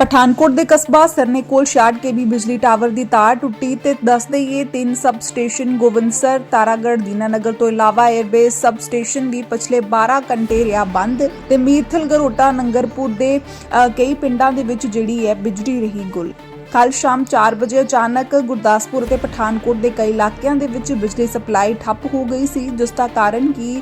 ਪਠਾਨਕੋਟ ਦੇ ਕਸਬਾ ਸਰਨੇ ਕੋਲ ਛਾੜ ਕੇ ਵੀ ਬਿਜਲੀ ਟਾਵਰ ਦੀ ਤਾਰ ਟੁੱਟੀ ਤੇ ਦੱਸ ਦੇਈਏ ਤਿੰਨ ਸਬ ਸਟੇਸ਼ਨ ਗੋਬਿੰਦਸਰ, ਤਾਰਾਗੜ੍ਹ, ਦੀਨਾਨਗਰ ਤੋਂ ਇਲਾਵਾ 에ਅਰਬੇਸ ਸਬ ਸਟੇਸ਼ਨ ਵੀ ਪਿਛਲੇ 12 ਘੰਟੇ ਰਿਹਾ ਬੰਦ ਤੇ ਮੀਰਥਲ, ਗਰੋਟਾ, ਨੰਗਰਪੁਰ ਦੇ ਕਈ ਪਿੰਡਾਂ ਦੇ ਵਿੱਚ ਜਿਹੜੀ ਹੈ ਬਿਜਲੀ ਰਹੀ ਗੁੱਲ। ਕੱਲ ਸ਼ਾਮ 4 ਵਜੇ ਅਚਾਨਕ ਗੁਰਦਾਸਪੁਰ ਤੇ ਪਠਾਨਕੋਟ ਦੇ ਕਈ ਇਲਾਕਿਆਂ ਦੇ ਵਿੱਚ ਬਿਜਲੀ ਸਪਲਾਈ ਠੱਪ ਹੋ ਗਈ ਸੀ, ਜਿਸ ਦਾ ਕਾਰਨ ਕਿ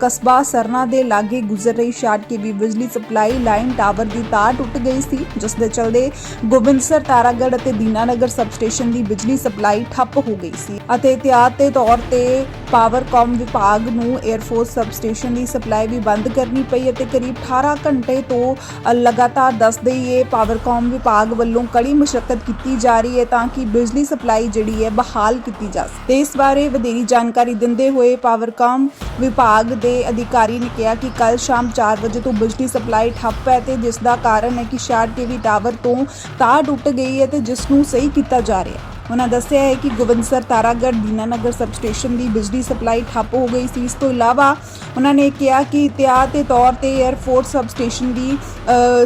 ਕਸਬਾ ਸਰਨਾ ਦੇ ਲਾਗੇ ਗੁਜ਼ਰ ਰਹੀ ਸ਼ਾਰਟ ਕੇ ਵੀ ਬਿਜਲੀ ਸਪਲਾਈ ਲਾਈਨ ਟਾਵਰ ਦੀ ਤਾਰ ਟੁੱਟ ਗਈ ਸੀ, ਜਿਸ ਦੇ ਚਲਦੇ ਗੋਬਿੰਦਸਰ, ਤਾਰਾਗੜ੍ਹ ਅਤੇ ਦੀਨਾਨਗਰ ਸਬ ਸਟੇਸ਼ਨ ਦੀ ਬਿਜਲੀ ਸਪਲਾਈ ਠੱਪ ਹੋ ਗਈ ਸੀ ਅਤੇ ਇhtiyਾਤ ਦੇ ਤੌਰ ਤੇ ਪਾਵਰਕਾਮ ਵਿਭਾਗ ਨੂੰ 에ਅਰਫੋਰਸ ਸਬਸਟੇਸ਼ਨ ਦੀ ਸਪਲਾਈ ਵੀ ਬੰਦ ਕਰਨੀ ਪਈ ਅਤੇ ਕਰੀਬ 18 ਘੰਟੇ ਤੋਂ ਅ, ਲਗਾਤਾਰ ਦੱਸ ਦੇਈਏ ਪਾਵਰਕਾਮ ਵਿਭਾਗ ਵੱਲੋਂ ਕੜੀ ਮੁਸ਼ਕਲ ਕੀਤੀ ਜਾ ਰਹੀ ਹੈ ਤਾਂ ਕਿ ਬਿਜਲੀ ਸਪਲਾਈ ਜਿਹੜੀ ਹੈ ਬਹਾਲ ਕੀਤੀ ਜਾ ਸਕੇ। ਇਸ ਬਾਰੇ ਵਧੇਰੀ ਜਾਣਕਾਰੀ ਦਿੰਦੇ ਹੋਏ ਪਾਵਰਕਾਮ ਵਿਭਾਗ ਦੇ ਅਧਿਕਾਰੀ ਨੇ ਕਿਹਾ ਕਿ ਕੱਲ ਸ਼ਾਮ 4 ਵਜੇ ਤੋਂ ਬਿਜਲੀ ਸਪਲਾਈ ਠੱਪ ਹੈ ਤੇ ਜਿਸ ਦਾ ਕਾਰਨ ਹੈ ਕਿ ਸ਼ਾਰਟ ਟੀਵੀ ਟਾਵਰ ਤੋਂ ਤਾਰ ਟੁੱਟ ਗਈ ਹੈ ਤੇ ਜਿਸ ਨੂੰ ਸਹੀ ਕੀਤਾ ਜਾ ਰਿਹਾ ਹੈ। ਉਹਨਾਂ ਦੱਸਿਆ ਹੈ ਕਿ ਗੋਬਿੰਦਸਰ ਤਾਰਾਗੜ੍ਹ ਦੀਨਾਨਗਰ ਸਬ ਸਟੇਸ਼ਨ ਦੀ ਬਿਜਲੀ ਸਪਲਾਈ ਠੱਪ ਹੋ ਗਈ ਸੀ। ਇਸ ਤੋਂ ਇਲਾਵਾ ਉਹਨਾਂ ਨੇ ਕਿਹਾ ਕਿ ਇਤਿਹਾਸ ਦੇ ਤੌਰ ਤੇ 에ਅਰਫੋਰਸ ਸਬ ਸਟੇਸ਼ਨ ਦੀ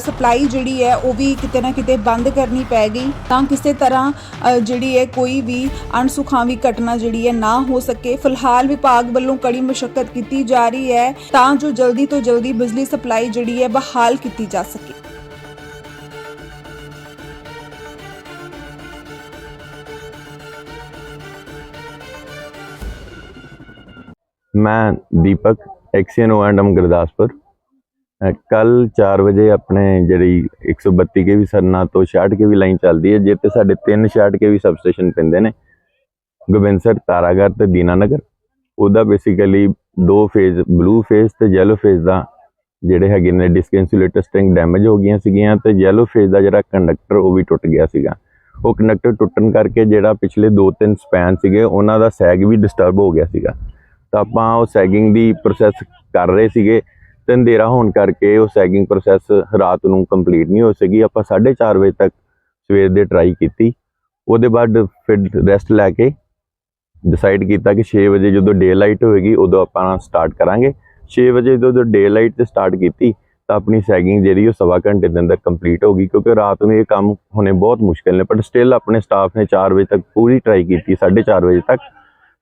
ਸਪਲਾਈ ਜਿਹੜੀ ਹੈ, ਉਹ ਵੀ ਕਿਤੇ ਨਾ ਕਿਤੇ ਬੰਦ ਕਰਨੀ ਪੈ ਗਈ। ਤਾਂ ਕਿਸੇ ਤਰ੍ਹਾਂ ਜਿਹੜੀ ਹੈ ਕੋਈ ਵੀ ਅਣਸੁਖਾਵੀ ਘਟਨਾ ਜਿਹੜੀ ਹੈ ਨਾ ਹੋ ਸਕੇ। ਫਿਲਹਾਲ ਵਿਭਾਗ ਵੱਲੋਂ ਕੜੀ ਮੁਸ਼ਕਲ ਕੀਤੀ ਜਾ ਰਹੀ ਹੈ ਤਾਂ ਜੋ ਜਲਦੀ ਤੋਂ ਜਲਦੀ ਬਿਜਲੀ ਸਪਲਾਈ ਜਿਹੜੀ ਹੈ ਬਹਾਲ ਕੀਤੀ ਜਾ ਸਕੇ। ਮੈਂ ਦੀਪਕ ਐਕਸੀਐਨਓ ਐਂਡਮ ਗੁਰਦਾਸਪੁਰ। ਕੱਲ 4 ਵਜੇ ਆਪਣੇ ਜਿਹੜੀ 132 ਕੇ ਵੀ ਸਰਨਾ ਤੋਂ 66 ਕੇ ਵੀ ਲਾਈਨ ਚੱਲਦੀ ਹੈ ਜੇ ਜਿੱਤੇ ਸਾਡੇ ਤਿੰਨ 66 ਕੇ ਵੀ ਸਬ ਸਟੇਸ਼ਨ ਪੈਂਦੇ ਨੇ। ਗੋਬਿੰਦਸਰ ਤਾਰਾਗੜ੍ਹ ਤੇ ਦੀਨਾਨਗਰ। ਉਹਦਾ ਬੇਸਿਕਲੀ ਦੋ ਫੇਜ਼ ਬਲੂ ਫੇਜ਼ ਤੇ ਯੈਲੋ ਫੇਜ਼ ਦਾ ਜਿਹੜੇ ਹੈਗੇ ਨੇ ਡਿਸਕ ਇਨਸੂਲੇਟਰ ਸਟ੍ਰਿੰਗ ਡੈਮੇਜ ਹੋ ਗਈਆਂ ਸੀਗੀਆਂ ਤੇ ਯੈਲੋ ਫੇਜ਼ ਦਾ ਜਿਹੜਾ ਕੰਡਕਟਰ ਉਹ ਵੀ ਟੁੱਟ ਗਿਆ ਸੀਗਾ। ਉਹ ਕੰਡਕਟਰ ਟੁੱਟਣ ਕਰਕੇ ਜਿਹੜਾ ਪਿਛਲੇ 2-3 ਸਪੈਨ ਸੀਗੇ, ਉਹਨਾਂ ਦਾ ਸੈਗ ਵੀ ਡਿਸਟਰਬ ਹੋ ਗਿਆ ਸੀਗਾ। ਤਾਂ ਆਪਾਂ ਉਹ ਸੈਗਿੰਗ ਦੀ ਪ੍ਰੋਸੈਸ ਕਰ ਰਹੇ ਸੀਗੇ ਤੇ ਅੰਧੇਰਾ ਹੋਣ ਕਰਕੇ ਉਹ ਸੈਗਿੰਗ ਪ੍ਰੋਸੈਸ ਰਾਤ ਨੂੰ ਕੰਪਲੀਟ ਨਹੀਂ ਹੋ ਸਕੀ ਆਪਾਂ 4:30 ਵਜੇ ਤੱਕ ਸਵੇਰ ਦੇ ਟਰਾਈ ਕੀਤੀ। ਉਹਦੇ ਬਾਅਦ ਫਿਰ ਰੈਸਟ ਲੈ ਕੇ ਡਿਸਾਈਡ ਕੀਤਾ ਕਿ 6 ਵਜੇ ਜਦੋਂ ਡੇ ਲਾਈਟ ਹੋਏਗੀ, ਉਦੋਂ ਆਪਾਂ ਸਟਾਰਟ ਕਰਾਂਗੇ। 6 ਵਜੇ ਜਦੋਂ ਡੇ ਲਾਈਟ ਤੇ ਸਟਾਰਟ ਕੀਤੀ, ਤਾਂ ਆਪਣੀ ਸੈਗਿੰਗ ਜਿਹੜੀ ਉਹ ਸਵਾ ਘੰਟੇ ਦੇ ਅੰਦਰ ਕੰਪਲੀਟ ਹੋ ਗਈ, ਕਿਉਂਕਿ ਰਾਤ ਨੂੰ ਇਹ ਕੰਮ ਹੋਣੇ ਬਹੁਤ ਮੁਸ਼ਕਿਲ ਨੇ ਪਰ ਸਟਿਲ ਆਪਣੇ ਸਟਾਫ ਨੇ 4 ਵਜੇ ਤੱਕ ਪੂਰੀ ਟਰਾਈ ਕੀਤੀ 4:30 ਵਜੇ ਤੱਕ।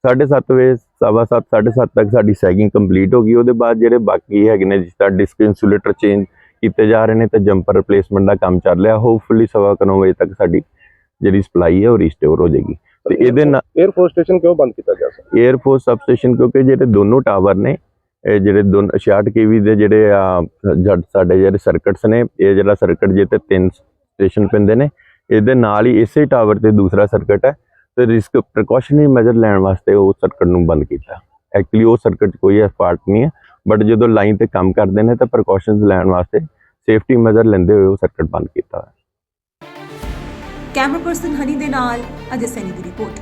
7:30 ਵਜੇ ਸਵਾ ਸੱਤ 7:30 ਤੱਕ ਸਾਡੀ ਸੈਗਿੰਗ ਕੰਪਲੀਟ ਹੋ ਗਈ। ਉਹਦੇ ਬਾਅਦ ਜਿਹੜੇ ਬਾਕੀ ਹੈਗੇ ਨੇ ਜਿਸ ਤਰ੍ਹਾਂ ਡਿਸਕ ਇਨਸੂਲੇਟਰ ਚੇਂਜ ਕੀਤੇ ਜਾ ਰਹੇ ਨੇ ਤੇ ਜੰਪਰ ਰਿਪਲੇਸਮੈਂਟ ਦਾ ਕੰਮ ਚੱਲ ਰਿਹਾ। ਹੋਪਫੁਲੀ ਸਵਾ ਕੁ ਨੌ ਵਜੇ ਤੱਕ ਸਾਡੀ ਜਿਹੜੀ ਸਪਲਾਈ ਹੈ ਉਹ ਰੀਸਟੋਰ ਹੋ ਜਾਏਗੀ। ਤੇ ਇਹਦੇ ਨਾਲ 에ਅਰਫੋਰਸ ਸਟੇਸ਼ਨ ਕਿਉਂ ਬੰਦ ਕੀਤਾ ਗਿਆ ਸਰ 에ਅਰਫੋਰਸ ਸਬ ਸਟੇਸ਼ਨ ਕਿਉਂਕਿ ਜਿਹੜੇ ਦੋਨੋਂ ਟਾਵਰ ਨੇ ਇਹ ਜਿਹੜੇ ਦੋਨ 66 ਕੇਵੀ ਦੇ ਜਿਹੜੇ ਆ ਜਦ ਸਾਡੇ ਜਿਹੜੇ ਸਰਕਟਸ ਨੇ ਇਹ ਜਿਹੜਾ ਸਰਕਟ ਜੇ ਤੇ ਤਿੰਨ ਸਟੇਸ਼ਨ ਪੈਂਦੇ ਨੇ ਇਹਦੇ ਨਾਲ ਹੀ ਇਸੇ ਟਾਵਰ ਤੇ ਦੂਸਰਾ ਸਰਕਟ ਹੈ। ਤੇ ਰਿਸਕ ਪ੍ਰੀਕਾਸ਼ਨਰੀ ਮੈਜਰ ਲੈਣ ਵਾਸਤੇ ਉਹ ਸਰਕਟ ਨੂੰ ਬੰਦ ਕੀਤਾ। ਐਕਚੁਅਲੀ ਉਹ ਸਰਕਟ 'ਚ ਕੋਈ ਫਾਲਟ ਨਹੀਂ ਹੈ ਬਟ ਜਦੋਂ ਲਾਈਨ ਤੇ ਕੰਮ ਕਰਦੇ ਨੇ ਤਾਂ ਪ੍ਰੀਕਾਸ਼ਨਸ ਲੈਣ ਵਾਸਤੇ ਸੇਫਟੀ ਮੈਜਰ ਲੈਂਦੇ ਹੋਏ ਉਹ ਸਰਕਟ ਬੰਦ ਕੀਤਾ ਹੋਇਆ। ਕੈਮਰਾ ਪਰਸਨ ਹਨੀ ਦੇ ਨਾਲ ਅਜੇ ਸੈਨੀ ਦੀ ਰਿਪੋਰਟ